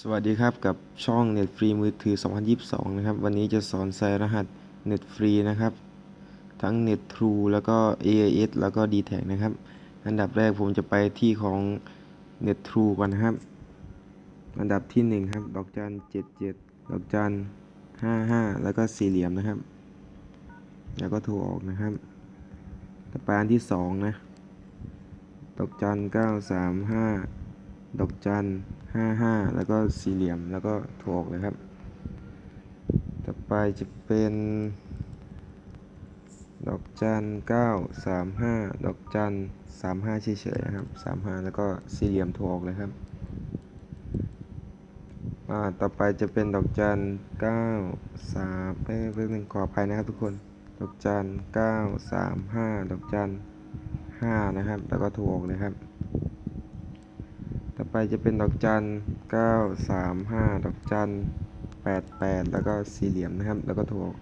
สวัสดีครับกับช่องเน็ตฟรีมือถือ 2022 นะครับ วันนี้จะสอนใส่รหัสเน็ตฟรีนะครับ ทั้ง Net True แล้วก็ AIS แล้วก็ d t แทนะครับ อันดับแรกผมจะไปที่ของ Net True ก่อนนะครับ อันดับที่ 1 ครับ ดอกจัน 77 ดอกจัน 55 แล้วก็สี่เหลี่ยมนะครับ แล้วก็โทรออกนะครับต่อไปอันที่ 2 นะ ดอกจัน 935 ดอกจันห้าห้าแล้วก็สี่เหลี่ยมแล้วก็โทรออกเลยครับ ต่อไปจะเป็น ดอกจันเก้าสามห้าดอกจันสามห้าเฉยๆนะครับสามห้าแล้วก็สี่เหลี่ยมโทรออกเลยครับอ่า ต่อไปจะเป็นดอกจันเก้าสามเอ้ยเพิ่งหนึ่งขออภัยนะครับทุกคน ดอกจันเก้าสามห้าดอกจันห้านะครับ แล้วก็โทรออกเลยครับ ต่อไปจะเป็นดอกจันเก้าสามห้าดอกจันแปดแปดแล้วก็สี่เหลี่ยมนะครับ แล้วก็โทรออก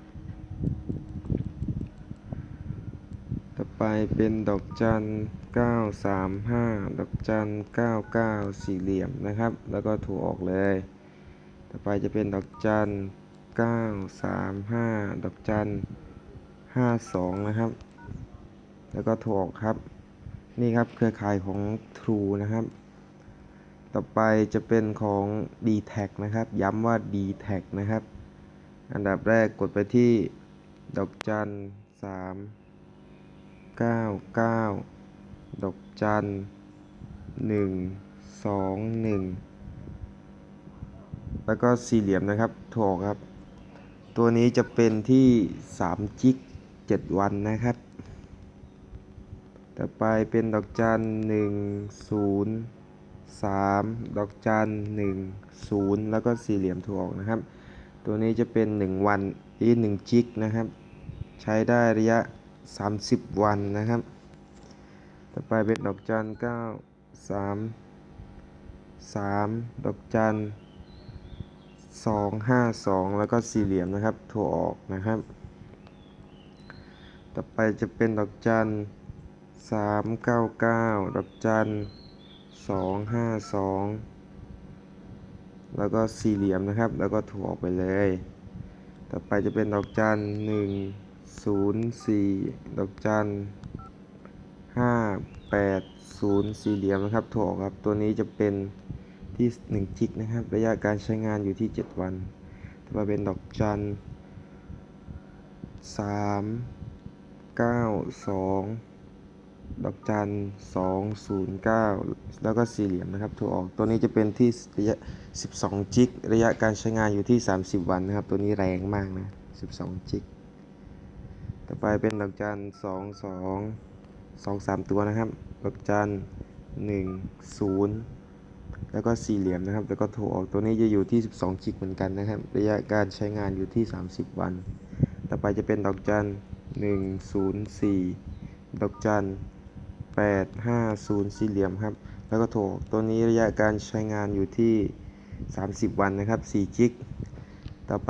ต่อไปเป็นดอกจันเก้าสามห้าดอกจันเก้าเก้าสี่เหลี่ยมนะครับ แล้วก็โทรออกเลย ต่อไปจะเป็นดอกจันเก้าสามห้าดอกจันห้าสองนะครับ แล้วก็โทรออกครับ นี่ครับเครือข่ายของ True นะครับ ต่อไปจะเป็นของ d t แทนะครับ ย้ำว่า d t แทนะครับ อันดับแรกกดไปที่ดอกจันสามเก้าเก้าดอกจันหนึ่งสองหนึ่งแล้วก็สี่เหลี่ยมนะครับโทรออกครับ ตัวนี้จะเป็นที่3จิก7วันนะครับ ต่อไปเป็นดอกจันหนึ่งศูนย์ สามดอกจันหนึ่งศูนย์แล้วก็สี่เหลี่ยมถูกออกนะครับ ตัวนี้จะเป็น 1 วันอีหนึ่งจิกนะครับ ใช้ได้ระยะ 30 วันนะครับ ต่อไปเป็นดอกจันเก้าสามสามดอกจันสองห้าสองแล้วก็สี่เหลี่ยมนะครับโทรออกนะครับ ต่อไปจะเป็นดอกจันสามเก้าเก้าดอกจัน สองห้าสองแล้วก็สี่เหลี่ยมนะครับ แล้วก็ถูกออกไปเลย ต่อไปจะเป็นดอกจันหนึ่งศูนย์สี่ดอกจันห้าแปดศูนย์สี่เหลี่ยมนะครับถูกออกครับ ตัวนี้จะเป็นที่หนึ่งจิกนะครับ ระยะการใช้งานอยู่ที่เจ็ดวันต่อไปเป็นดอกจันสามเก้าสอง ดอกจันสองศูนย์เก้าแล้วก็สี่เหลี่ยมนะครับถูออก ตัวนี้จะเป็นที่ระยะ 12 จิก ระยะการใช้งานอยู่ที่ 30 วันนะครับ ตัวนี้แรงมากนะ 12 จิก ต่อไปเป็นดอกจัน2 2 2 3ตัวนะครับ ดอกจัน1 0แล้วก็สี่เหลี่ยมนะครับ แล้วก็โทรออก ตัวนี้จะอยู่ที่ 12 จิกเหมือนกันนะครับ ระยะการใช้งานอยู่ที่ 30 วัน ต่อไปจะเป็นดอกจัน1 0 4 ดอกจัน 8 5 0 สี่เหลี่ยมครับ แล้วก็โถตัวนี้ระยะการใช้งานอยู่ที่ 30 วันนะครับ4จิก ต่อไป